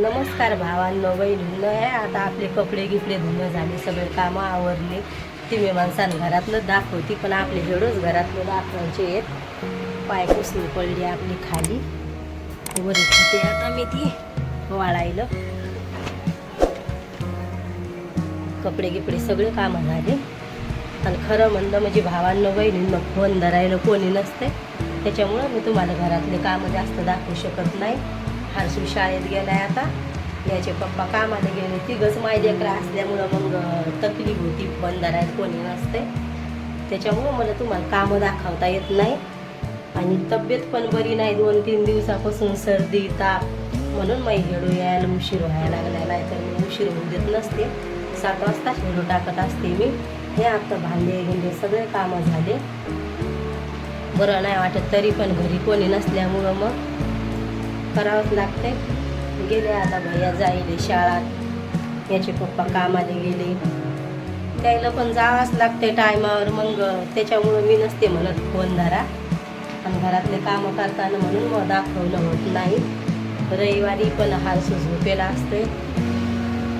नमस्कार भावांनो बहिणींनो. आहे आता आपले कपडे गिपडे धुणं झाले सगळे कामं आवरले. ती मी माणसानं घरातलं दाखवती पण आपले हेडोच घरातलं दाखवायचे आहेत पाय पुसणी पडली आपली खाली. वर होते आता मी ती वाळायला. कपडे गिपडे सगळे कामं झाले. आणि खरं म्हणलं म्हणजे भावांनो बहिणींना फोन धरायला कोणी नसते त्याच्यामुळं मी तुम्हाला घरातले कामं जास्त दाखवू शकत नाही. फारशी शाळेत गेलाय आता. याचे पप्पा कामाला गेले. तिघंच माझे लेकरं असल्यामुळं मग तकलीफ होती. फोन कोणी नसते. त्याच्यामुळं मला तुम्हाला कामं दाखवता येत नाही. आणि तब्येत पण बरी नाही. दोन तीन दिवसापासून सर्दी ताप. म्हणून मग हेडू यायला उशीर व्हायला लागला नाही तर मी उशीर होऊ देत नसते. सात वाजता हेडू टाकत असते मी. हे आता भांडे गिंडे सगळे कामं झाले. बरं नाही वाटत तरी पण घरी कोणी नसल्यामुळं मग. करावंच लागते गेले आता भैया जाईल शाळात. याचे पप्पा कामाला गेले. त्याला पण जावंच लागते टायमावर मग. त्याच्यामुळं मी नसते म्हणत फोन धरा. आणि घरातले कामं करताना म्हणून मग दाखवलं होत नाही. रविवारी पण हाल झोपेला असते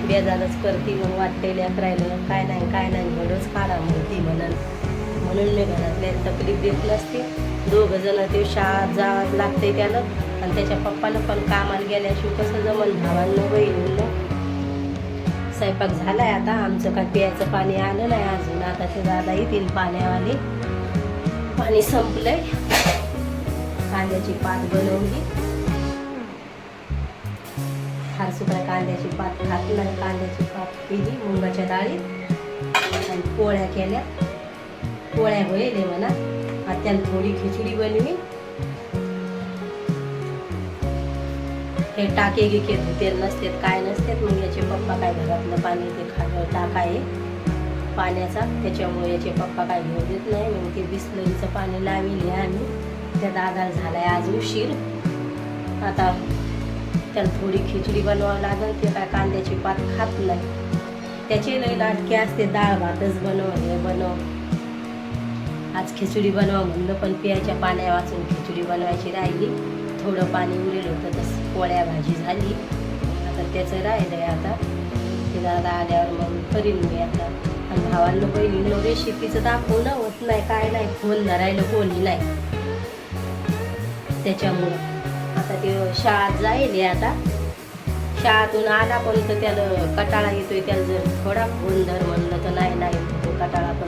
बेजारच करते मग वाटते लेकरायला. काय नाही काय नाही घडच काढा म्हणती म्हणून. म्हणून मी घरातल्या तकलीफ देत नसते. दोघं जण ते शाळेत जावं लागते त्याला आणि त्याच्या पप्पाला पण कामाला गेल्याशिवाय कसं जमन? भावांना बहिणीनं. स्वयंपाक झालाय आता. आमचं काय प्यायचं पाणी आलं नाही अजून. आता ते दादा येतील पाण्यावाले. पाणी संपलंय. कांद्याची पात बनवली. फार काय कांद्याची पात खात नाही. कांद्याची पात पिली मुंगाच्या डाळीत. आणि पोळ्या केल्या. पोळ्या होईल म्हणा. आता त्याला थोडी खिचडी बनवी हे टाके गिके तेल नसतात काय नसतात मग याचे पप्पा काय घरातलं पाणी ते खा टाका आहे पाण्याचा त्याच्यामुळे याचे पप्पा काय घेऊ देत नाही मग ते बिस्लरीचं पाणी लाविले आणि त्या दादाला झालाय आज उशीर आता त्याला थोडी खिचडी बनवावं लागेल ते काय कांद्याची पात खात नाही त्याचे लई लाटके असते डाळ भातच बनव हे बनव आज खिचडी बनवा म्हणलं पण पियाच्या पाण्या वाचून खिचडी बनवायची राहिली. थोडं पाणी उरेल होतं तसं पोळ्या भाजी झाली. आता त्याचं राहिलंय आता. ते दादा आल्यावर मग करीन मी आता. आणि भावांना बहिणींनो रेसिपीचं दाखवणं होत नाही काय नाही फोन धरायला कोणी नाही. त्याच्यामुळं आता ते शाळेत जाईल आता. शाळेतून आला पण तर त्याला कटाळा येतोय त्याला जर थोडा फोन धर म्हणलं तर नाही नाही तो कटाळा पण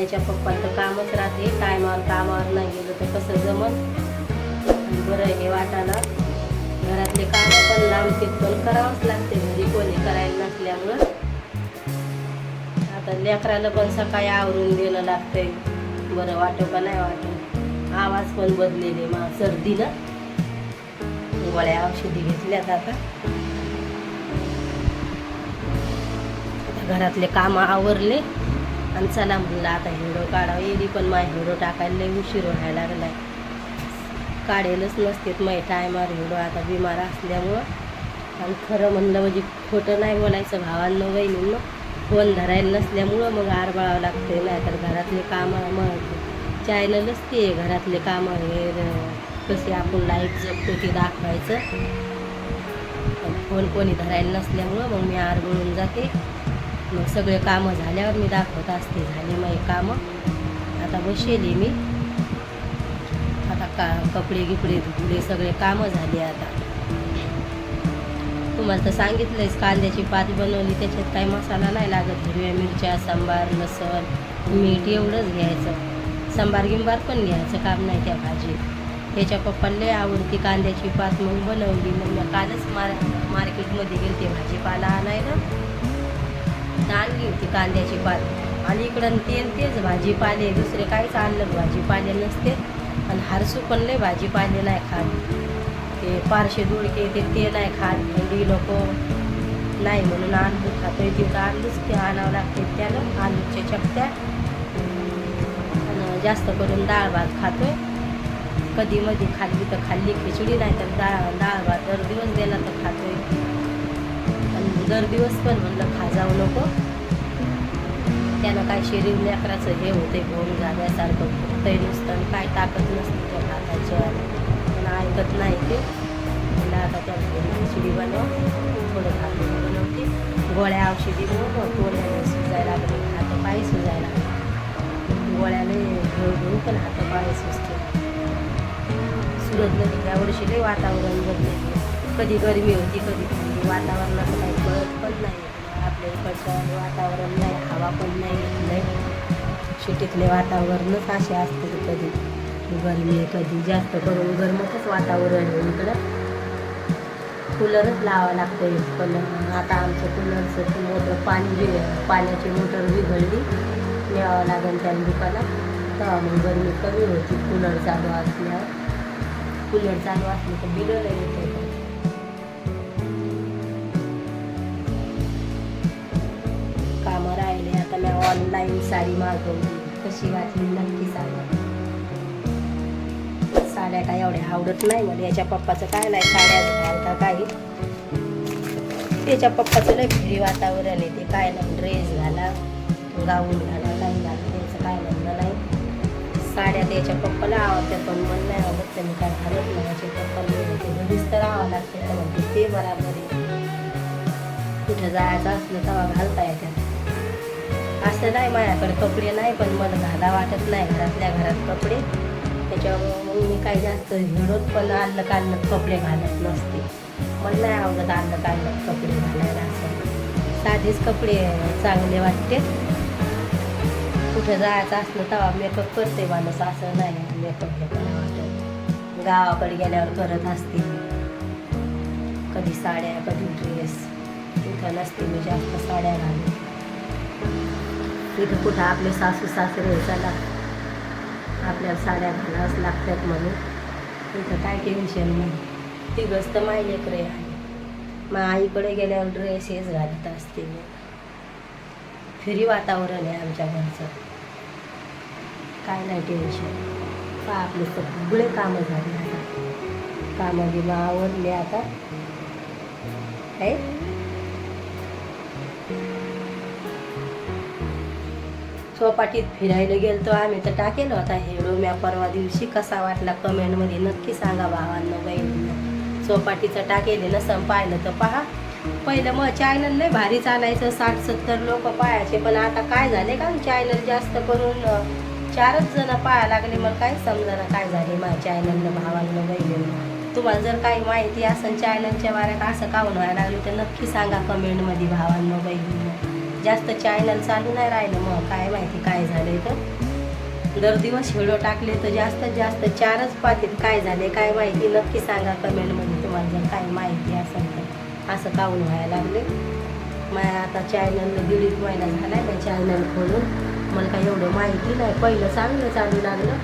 याच्या पप्पाचं कामच राहते टायमावर कामावर नाही गेलं तर कसं जमत आणि बरं हे वाटायला घरातले कामं पण लांबते पण करावंच लागते घरी कोणी करायला नसल्यामुळं. आता लेकराला पण सकाळी आवरून दिलं लागतंय. बरं वाटो का नाही वाटो? आवाज पण बदलेले मा सर्दीनं. गोळ्या औषधी घेतल्यात आता घरातले कामं आवरले. आणि चला म्हणलं आता हिरो काढावं. येली पण माय हिरो टाकायला उशीर व्हायला लागलाय. काढेलच नसतेत मग टायमावर हिरो आता बिमार असल्यामुळं आणि खरं म्हणलं म्हणजे खोटं नाही बोलायचं. भावांनो मग फोन धरायला नसल्यामुळं मग आरबाळावं लागते नाही तर घरातले कामं मग चायनलच ते घरातले कामं हे र- कसे आपण लाईफ जगतो ते दाखवायचं. फोन कोणी धरायला नसल्यामुळं मग मी आरबळून जाते. मग सगळे कामं झाल्यावर मी दाखवत असते झाले मग हे कामं. आता बसेली मी. आता का कपडे गिपडे धुले सगळे कामं झाली आता. तुम्हाला तर सांगितलंयच कांद्याची पात बनवली त्याच्यात काही मसाला नाही लागत. हिरव्या मिरच्या सांबार लसण मीठ एवढंच घ्यायचं. सांबार गिंबार पण घ्यायचं काम नाही त्या भाजीत त्याच्या पप्पाला लय आवडती कांद्याची पात मग बनवली. मग मी कालच मार मार्केटमध्ये गेली ते भाजीपाला आणायला. आणली होती कांद्याची पात. आणि इकडं तेल तेच भाजीपाले दुसरे काहीच आणलं भाजीपाले नसते. आणि हारसू पण लय भाजीपाले नाही खात. ते पारशे दुडके ते ते नाही खात. भेंडी नको नाही म्हणून आलू खातोय. तिथं आलूच ते आणावं लागते. त्याला आलूच्या चपट्या आणि जास्त करून डाळ भात खातोय. कधी मधी खाल्ली तर खाल्ली. खिचडी नाही तर डाळ डाळ भात दर दिवस दिला तर खातोय. दर दिवस पण म्हणलं खाजावं नको. त्यानं काय शरीर लेकराचं हे होते बोन झाल्यासारखं ते नुसतं आणि काय ताकद नसते त्या भाताच्या मला ऐकत नाही ते. म्हणलं आता त्या खिचडी बनव थोडं भात बनवते. गोळ्या औषधी बनव गोळ्याने सुजायला लागले हात पाय सुजायला लागले. गोळ्याने घेऊ घेऊ पण हात पाय सुचते सुरतमध्ये त्या वर्षी लई वातावरण बदलते कधी गरमी होती कधी थंडी. वातावरणाचं काही कळत पण नाही आपल्या इकडचं वातावरण नाही हवा पण नाही नाही शेतीतले वातावरणच असे असते कधी. गरमी कधी जास्त करून गरमतच वातावरण आहे इकडं. कूलरच लावावं लागतं पण आता आमचं कूलरचं मोटर पाणी पाण्याची मोटर बिघडली. न्यावं लागेल त्या दुकानात. तर मग गरमी कमी होती. कूलर चालू असल्यावर. कूलर चालू असलं तर बिलं नाही कामं राहिले. आता मी ऑनलाईन साडी मागवली. कशी वाटली नक्की सांगा. साड्या काय एवढ्या आवडत नाही मला. याच्या पप्पाचं काय नाही साड्या घालता काही त्याच्या पप्पाचं लय फ्री वातावरण आहे. ते काय नाही ड्रेस घाला गाऊन घाला काही घाला. त्याचं काय म्हणणं नाही. साड्या त्याच्या पप्पाला आवडतात पण मला नाही आवडत. त्यांनी काय घालत नाही. याच्या पप्पाला घरीच तर राहावं लागते. म्हणते ते बराबर आहे. कुठं जायचं असलं तेव्हा घालता येतात. असं नाही माझ्याकडे कपडे नाही पण मला घाला वाटत नाही घरातल्या घरात कपडे. त्याच्यामुळं मग मी काही जास्त हिडत पण आणलं काढलं कपडे घालत नसते. मला नाही आवडत आणलं काढलं कपडे घालायला असं. साधेच कपडे चांगले वाटते. कुठं जायचं असलं तेव्हा मेकअप करते माणूस असं नाही मेकअप वाटत. गावाकडे गेल्यावर करत असते कधी साड्या कधी ड्रेस तिथं नसते मी जास्त साड्या घालते. इथं कुठं आपले सासू सासरे चला आपल्याला साड्या घालावंच लागतात म्हणून. इथं काय टेन्शन नाही. ती गस्त माय लेकरे आहे. मग आईकडे गेल्यावर ड्रेस हेच घालत असते मी. फ्री वातावरण आहे आमच्या घरचं. काय नाही टेन्शन का आपले सगळे कामं झाली आता. कामं बिमा आवडले आता. आहे चौपाटीत फिरायला गेलतो आम्ही. तर टाकेल होता हेडो म्या परवा दिवशी कसा वाटला कमेंटमध्ये नक्की सांगा भावांना बहिणींना. चौपाटीचं टाकेले नसं पाहिलं तर पहा. पहिलं मग चॅनल नाही भारी चालायचं साठ सत्तर लोक पाहायचे पण आता काय झाले का? चॅनल जास्त करून चारच जण पाहायला लागले. मला काय समजा काय झाले माझ्या चॅनलनं भावांना बहिणींना. तुम्हाला जर काही माहिती असेल चॅनलच्या बाऱ्यात असं का व्हायला लागलं तर नक्की सांगा कमेंटमध्ये भावांना बहिणींना. जास्त चॅनल चालू नाही राहिलं मग. काय माहिती काय झालंय तर. दर दिवस व्हिडिओ टाकले तर जास्तीत जास्त चारच पातीत काय झाले काय माहिती. नक्की सांगा कमेंटमध्ये तुम्हाला जर काही माहिती असेल तर. असं काऊन व्हायला लागले? माझ्या आता चॅनल दीड एक महिना झाला आहे त्या चॅनल खोलून मला काही एवढं माहिती नाही. पहिलं चांगलं चालू लागलं.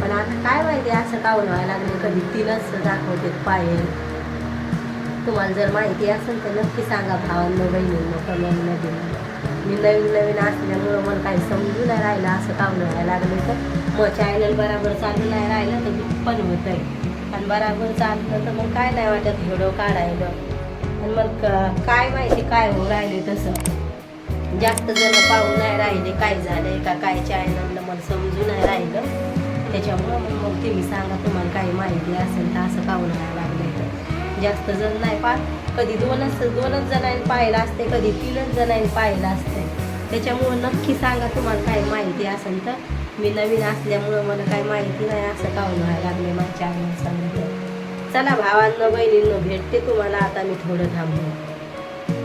पण आता काय माहिती असं काऊन व्हायला लागलं? कधी तीनच दाखवते पायल. तुम्हाला जर माहिती असेल तर नक्की सांगा भावांना बहिणींना कमेंटमध्ये मी नवीन नवीन असल्यामुळं मला काही समजू नाही राहिलं असं काम व्हायला लागलं तर मग चॅनल बराबर चालू नाही राहिलं तर मी पण होत आहे आणि बराबर चाललं तर मग काय नाही वाटत व्हिडिओ काढायला. आणि मग काय माहिती काय हो राहिले तसं. जास्त जण पाहू नाही राहिले काय झालंय का काय चॅनलला मला समजू नाही राहिलं. त्याच्यामुळं मग मग ते मी सांगा तुम्हाला काही माहिती असेल तर असं काऊन नाही लागलं. जास्त जण नाही पा कधी दोनच दोनच जणांनी पाहिलं असते कधी तीनच जणांनी पाहिलं असते त्याच्यामुळं नक्की सांगा तुम्हाला काही माहिती असेल तर. मी नवीन असल्यामुळं मला काही माहिती नाही असं काऊन व्हायला लागले माझ्या चॅनल सांगितलं. चला भावांना बहिणींना भेटते तुम्हाला. आता मी थोडं थांबून.